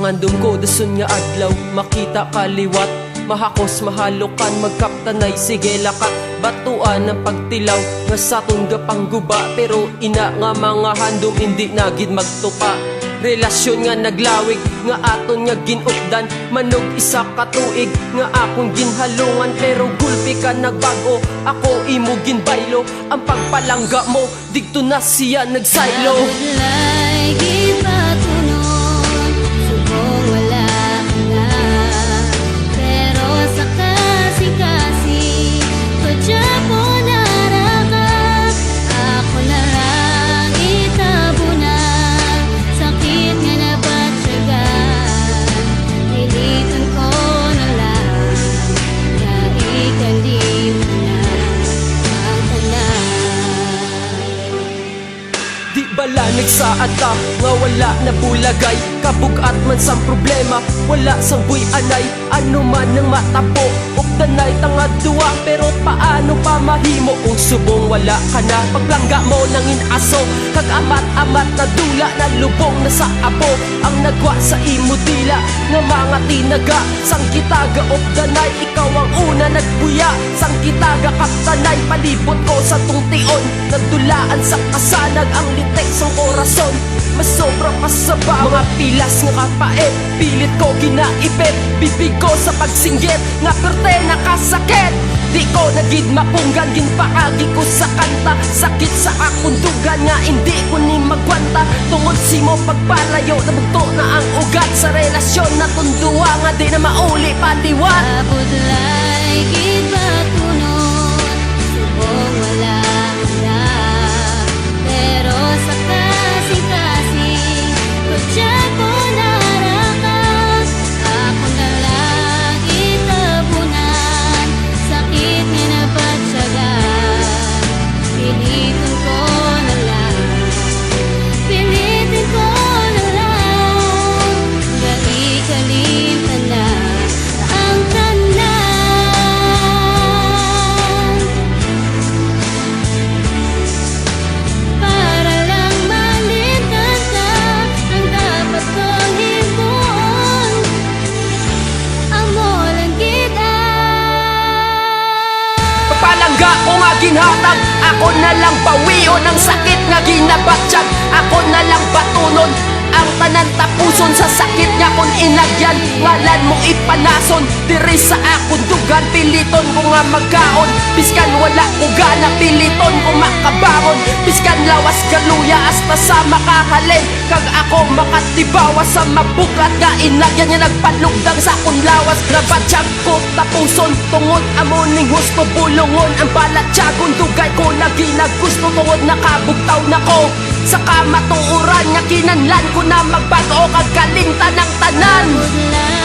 Ang andom ko dasun nga adlaw. Makita kaliwat Mahakos mahalokan Magkaptanay. Sige lakat Batuan ng pagtilaw. Nga saton gapang guba. Pero ina nga mga handom Hindi nagid magtupa. Relasyon nga naglawig. Nga aton nga ginupdan. Manog isa katuig Nga akong ginhalungan. Pero gulpi ka nagbago. Ako imo ginbaylo. Ang pagpalangga mo Digto na siya nagsaylo Abudlay, Di bala nagsaad ka nga wala na bulagay. Kabugat man sang problema Wala sang buy anay. Ano man ang matapo Ukdanay tangad duwa. Pero paano pa mahimo Kung subong wala ka na? Paglangga mo nang inaso Kag amat-amat na dula Na lubong na sa apo. Ang nagwa sa imo dila Nga mga tinaga. Sang kitaga ukdanay Ikaw ang una nagbuya. Sang kitaga kaptanay Palibot ko sa tungtion Nagdulaan sa kasanag Ang litek sang korason Mas sobra pa sa ba Mga pilas nga kapait Pilit ko ginaipit Bibig ko sa pagsinggit. Nga perte nakasakit. Di ko nagid mapunggan. Ginpaagi ko sa kanta. Sakit sa akong dugan. Nga hindi ko ni magwanta Tungod si mo pagpalayo Nabugto na ang ugat Sa relasyon. Na tunduwa Nga di na mauli patiwan Abudlay, gipatunon ginhatag Ako na lang bawion ang sakit nga ginabatsyag Ako na lang batunon ang tanan tapuson sa sakit nga kon inagyan. Ngalan mo ipanason Diri sa akong dugan. Piliton ko nga magkaon Biskan wala ko gana. Piliton ko makabangon Biskan lawas galuya. Hasta sa makahalin Kag ako makatibawa Sa mabuklat nga inagyan. Nga nagpanlugdang sa akong lawas ko tapuson Tungod amo ning husto bulungon Ang balatyagon dugay ko lagi naggusto Tungod nakabugtaw na ko. Sa kamatuuran nga kinanlan ko na magbago Kag kalinta ng tanan. Abudlay,